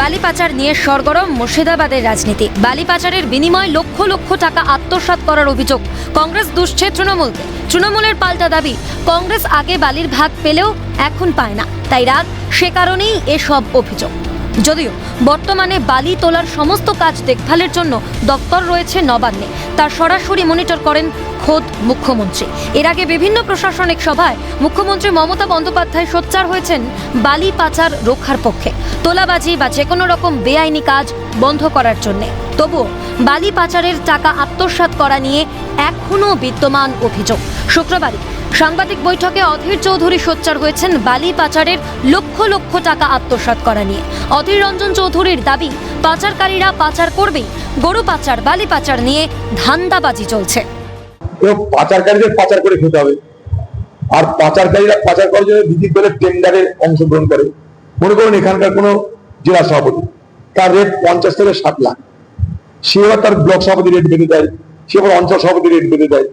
বালি পাচার নিয়ে সরগরম মুর্শিদাবাদের রাজনীতি। বালি পাচারের বিনিময়ে লক্ষ লক্ষ টাকা আত্মসাত করার অভিযোগ কংগ্রেস দুষছে তৃণমূলকে। তৃণমূলের পাল্টা দাবি, কংগ্রেস আগে বালির ভাগ পেলেও এখন পায় না। তাই রাগ, সে কারণেই এসব অভিযোগ। যদিও বর্তমানে বালি তোলার সমস্ত কাজ দেখভালের জন্য দপ্তর রয়েছে নবান্নে। তার সরাসরি মনিটর করেন খোদ মুখ্যমন্ত্রী। এর আগে বিভিন্ন প্রশাসনিক সভায় মুখ্যমন্ত্রী মমতা বন্দ্যোপাধ্যায় সোচ্চার হয়েছেন বালি পাচার রক্ষার পক্ষে। তোলাবাজি বা যে কোনো রকম বেআইনি কাজ বন্ধ করার জন্য। তবুও বালি পাচারের টাকা আত্মসাৎ করা নিয়ে এখনও বিদ্যমান অভিযোগ। শুক্রবারই সাংবাদিক বৈঠকে অধীর চৌধুরী সোচ্চার হয়েছেন বালি পাচারের লক্ষ লক্ষ টাকা আত্মসাৎ করা নিয়ে। অধীর রঞ্জন চৌধুরীর দাবি, পাচারকারীরা পাচার করবেই। গরু পাচার, বালি পাচার নিয়ে ধান্দাবাজি চলছে। পাচারকারীদের পাচার করে খেতে হবে। আর পাচারকারীরা পাচার করার জন্য দিদি করে টেন্ডারে অংশগ্রহণ করে। মনে করুন এখানকার কোনো জেলা সভাপতি। তার রেট পঞ্চাশ থেকে ষাট লাখ। সে এবার তার ব্লক সভাপতি রেট বেঁধে দেয়, সে এবার অঞ্চল সভাপতি রেট বেঁধে দেয়।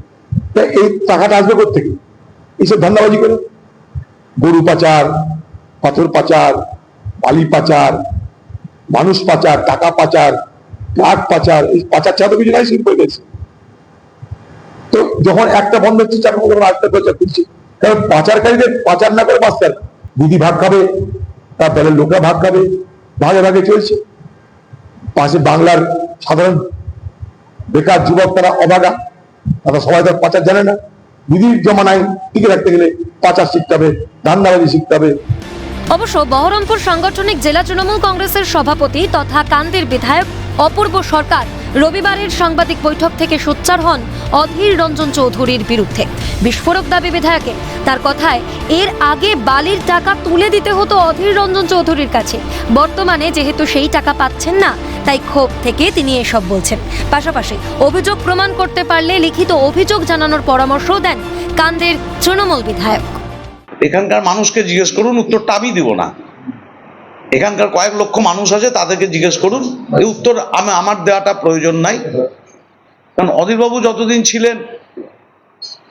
তা এই টাকাটা আসবে কোথেকে এইসব ধান্দাবাজি করে। গরু পাচার, পাথর পাচার, বালি পাচার, মানুষ পাচার, টাকা পাচার প্লাট পাচার, এই পাচার ছাড়া তো কিছু নাই, শিল্প দেশ তো যখন একটা বন্ধ হচ্ছে, চার যখন আরেকটা প্রচার করছে কারণ পাচারকারীদের পাচার না করে বাঁচতে দিদি ভাগ খাবে, তার দলের লোকরা ভাগ খাবে, ভাগে ভাগে চলছে। পাশে বাংলার সাধারণ বেকার যুবক তারা অবাগা। তারা সবাই তার পাচার জানে না। নিধির জমানায় টিকে রাখতে গেলে পাচার শিখতে হবে, ধান্দাবাজি শিখতে হবে। অবশ্য বহরমপুর সাংগঠনিক জেলা তৃণমূল কংগ্রেসের সভাপতি তথা কান্দির বিধায়ক অপূর্ব সরকার রবিবারের সাংবাদিক বৈঠক থেকে সোচ্চার হন অধীর রঞ্জন চৌধুরীর বিরুদ্ধে। বিস্ফোরক দাবি বিধায়কের তার কথায়, এর আগে বালির টাকা তুলে দিতে হতো অধীর রঞ্জন চৌধুরীর কাছে। বর্তমানে যেহেতু সেই টাকা পাচ্ছেন না, তাই ক্ষোভ থেকে তিনি এসব বলছেন। পাশাপাশি, অভিযোগ প্রমাণ করতে পারলে লিখিত অভিযোগ জানানোর পরামর্শ দেন কান্দের তৃণমূল বিধায়ক। এখানকার মানুষকে জিজ্ঞেস করুন, উত্তরটা আমি দিব না। এখানকার কয়েক লক্ষ মানুষ আছে, তাদেরকে জিজ্ঞেস করুন। এই উত্তর আমি, আমার দেওয়াটা প্রয়োজন নাই। কারণ অধীরবাবু যতদিন ছিলেন,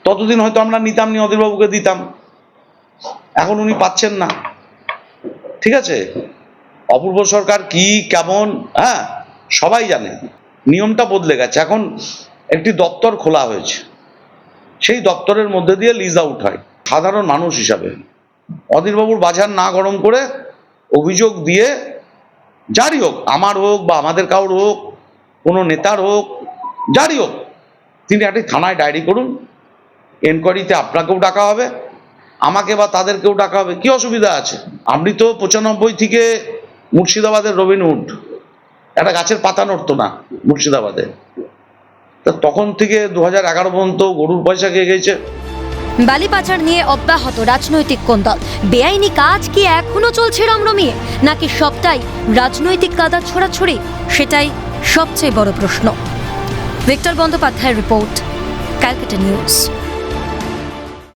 ততদিন হয়তো আমরা নিতাম নি, অধীরবাবুকে দিতাম। এখন উনি পাচ্ছেন না। ঠিক আছে? অপূর্ব সরকার কি, কেমন হ্যাঁ সবাই জানে। নিয়মটা বদলে গেছে। এখন একটি দপ্তর খোলা হয়েছে। সেই দপ্তরের মধ্যে দিয়ে লিজ আউট হয়। সাধারণ মানুষ হিসাবে। অধীরবাবুর বাজার না গরম করে অভিযোগ দিয়ে যারই হোক, আমার হোক বা আমাদের কারোর হোক, কোনো নেতার হোক, যারই হোক, তিনি একটি থানায় ডায়েরি করুন, এনকোয়ারিতে আপনাকেও ডাকা হবে, আমাকে বা তাদেরকেও ডাকা হবে, কি অসুবিধা আছে? আপনি তো পঁচানব্বই থেকে মুর্শিদাবাদের রবিনহুড একটা গাছের পাতা নড়তো না মুর্শিদাবাদে। তা তখন থেকে দু হাজার এগারো পর্যন্ত গরুর পয়সা খেয়ে গেছে। বালি পাচার নিয়ে অব্যাহত রাজনৈতিক কোন্দল। বেআইনি কাজ কি এখনও চলছে রমরমিয়ে? নাকি সবটাই রাজনৈতিক কাদা ছোড়াছড়ি? সেটাই সবচেয়ে বড় প্রশ্ন। ভিক্টর বন্দ্যোপাধ্যায়ের রিপোর্ট, ক্যালকাটা নিউজ।